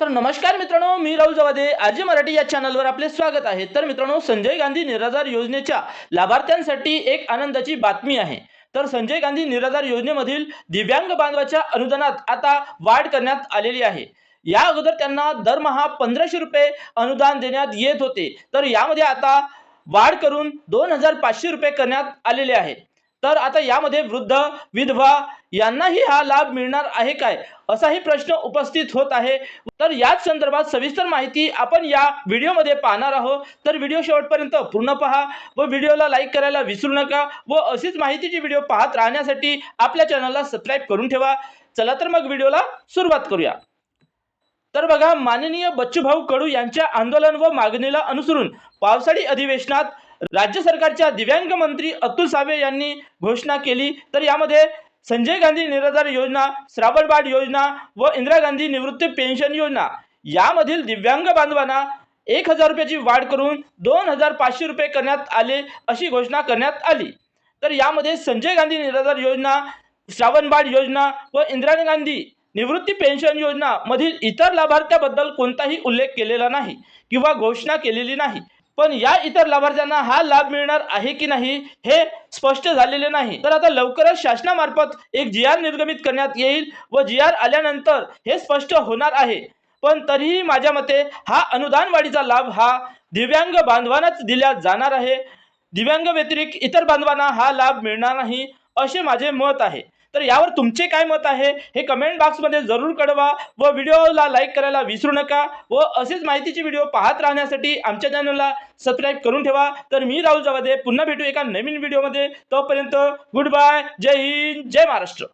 तर नमस्कार मित्रांनो मी राहुल जवादे आजी मराठी या चॅनलवर आपले स्वागत आहे. तर मित्रांनो संजय गांधी निराधार योजनेच्या लाभार्थ्यांसाठी एक आनंदाची बातमी आहे. तर संजय गांधी निराधार योजनेमधील दिव्यांग बांधवाच्या अनुदानात आता वाढ करण्यात आलेली आहे. या अगोदर त्यांना दरमहा पंधराशे रुपये अनुदान देण्यात येत होते. तर यामध्ये आता वाढ करून दोन हजार पाचशे रुपये करण्यात आलेले आहे. तर आता यामध्ये वृद्ध विधवा यांनाही हा लाभ मिळणार आहे काय? असाही प्रश्न उपस्थित होत आहे. तर याच संदर्भात सविस्तर माहिती आपण या व्हिडिओमध्ये पाहणार आहोत. तर व्हिडिओ शेवटपर्यंत पूर्ण पहा व व्हिडिओला लाईक करायला विसरू नका व अशीच माहितीची व्हिडिओ पाहत राहण्यासाठी आपल्या चॅनलला सबस्क्राईब करून ठेवा. चला तर मग व्हिडिओला सुरुवात करूया. तर बघा माननीय बच्चूभाऊ कडू यांच्या आंदोलन व मागणीला अनुसरून पावसाळी अधिवेशनात राज्य सरकारच्या दिव्यांग मंत्री अतुल सावे यांनी घोषणा केली. तर यामध्ये संजय गांधी निराधार योजना श्रावणबाड योजना व इंदिरा गांधी निवृत्ती पेन्शन योजना यामधील दिव्यांग बांधवांना एक हजार रुपयाची वाढ करून दोन हजार पाचशे रुपये करण्यात आले अशी घोषणा करण्यात आली. तर यामध्ये संजय गांधी निराधार योजना श्रावणबाड योजना व इंदिरा गांधी निवृत्ती पेन्शन योजना मधील इतर लाभार्थ्याबद्दल कोणताही उल्लेख केलेला नाही किंवा घोषणा केलेली नाही. पण या इतर लाभार्थ्यांना हा लाभ मिळणार आहे की नाही हे स्पष्ट झालेले नाही. तर आता लवकरच शासनामार्फत एक जी आर निर्गमित करण्यात येईल व जी आर आल्यानंतर हे स्पष्ट होणार आहे. पण तरीही माझ्या मते हा अनुदान वाढीचा लाभ हा दिव्यांग बांधवांनाच दिला जाणार आहे. दिव्यांग व्यतिरिक्त इतर बांधवांना हा लाभ मिळणार नाही असे माझे मत आहे. तर यावर तुमचे काय मत आहे? हे कमेंट बॉक्समध्ये जरूर कळवा व व्हिडिओला लाईक करायला विसरू नका व असेच माहितीचे व्हिडिओ पाहत राहण्यासाठी आमच्या चॅनलला सबस्क्राईब करून ठेवा. तर मी राहुल जावादे पुन्हा भेटू एका नवीन व्हिडिओमध्ये तोपर्यंत गुड बाय जय हिंद जय महाराष्ट्र.